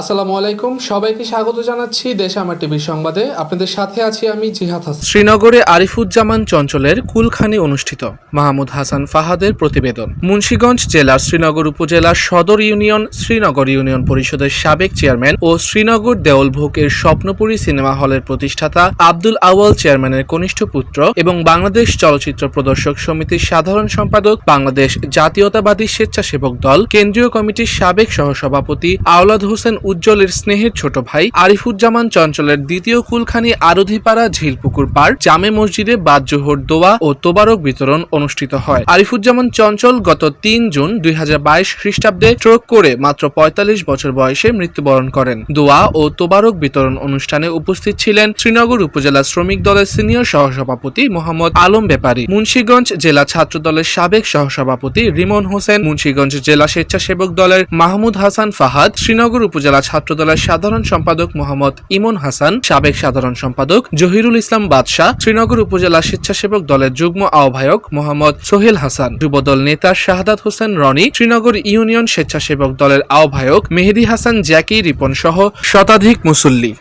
আসসালামু আলাইকুম, সবাইকে স্বাগত জানাচ্ছি দেশ আমার টিভির সংবাদে। আপনাদের সাথে আছি আমি জিহাদ হাসান। শ্রীনগরে আরিফুজ্জামান চঞ্চলের কুলখানি অনুষ্ঠিত, মাহমুদ হাসান ফাহাদের প্রতিবেদন। মুন্সীগঞ্জ জেলার শ্রীনগর উপজেলার সদর ইউনিয়ন, শ্রীনগর ইউনিয়ন পরিষদের সাবেক চেয়ারম্যান ও শ্রীনগর দেওলভোগের স্বপ্নপুরী সিনেমা হলের প্রতিষ্ঠাতা আব্দুল আওয়াল চেয়ারম্যানের কনিষ্ঠ পুত্র এবং বাংলাদেশ চলচ্চিত্র প্রদর্শক সমিতির সাধারণ সম্পাদক, বাংলাদেশ জাতীয়তাবাদী স্বেচ্ছাসেবক দল, কেন্দ্রীয় কমিটির সাবেক সহসভাপতি আওলাদ হোসেন উজ্জ্বলের স্নেহের ছোট ভাই আরিফুজ্জামান চঞ্চলের দ্বিতীয় কুলখানি আরধিপাড়া ঝিলপুকুর পার্ক জামে মসজিদে বাদজোহর দোয়া ও তোবারক বিতরণ অনুষ্ঠিত হয়। আরিফুজ্জামান চঞ্চল গত তিন জুন দুই খ্রিস্টাব্দে স্ট্রোক করে মাত্র পঁয়তাল্লিশ বছর বয়সে মৃত্যুবরণ করেন। দোয়া ও তোবারক বিতরণ অনুষ্ঠানে উপস্থিত ছিলেন শ্রীনগর উপজেলা শ্রমিক দলের সিনিয়র সহসভাপতি মোহাম্মদ আলম ব্যাপারী, মুন্সীগঞ্জ জেলা ছাত্র দলের সাবেক সহসভাপতি রিমন হোসেন, মুন্সীগঞ্জ জেলা স্বেচ্ছাসেবক দলের মাহমুদ হাসান ফাহাদ, শ্রীনগর উপজেলা ছাত্র দলের সাধারণ সম্পাদক মোহাম্মদ ইমন হাসান, সাবেক সাধারণ সম্পাদক জহিরুল ইসলাম বাদশাহ, শ্রীনগর উপজেলা স্বেচ্ছাসেবক দলের যুগ্ম আহ্বায়ক মোহাম্মদ সোহেল হাসান, যুবদল নেতা শাহাদাত হোসেন রনি, শ্রীনগর ইউনিয়ন স্বেচ্ছাসেবক দলের আহ্বায়ক মেহেদি হাসান জ্যাকি রিপন সহ শতাধিক মুসল্লি।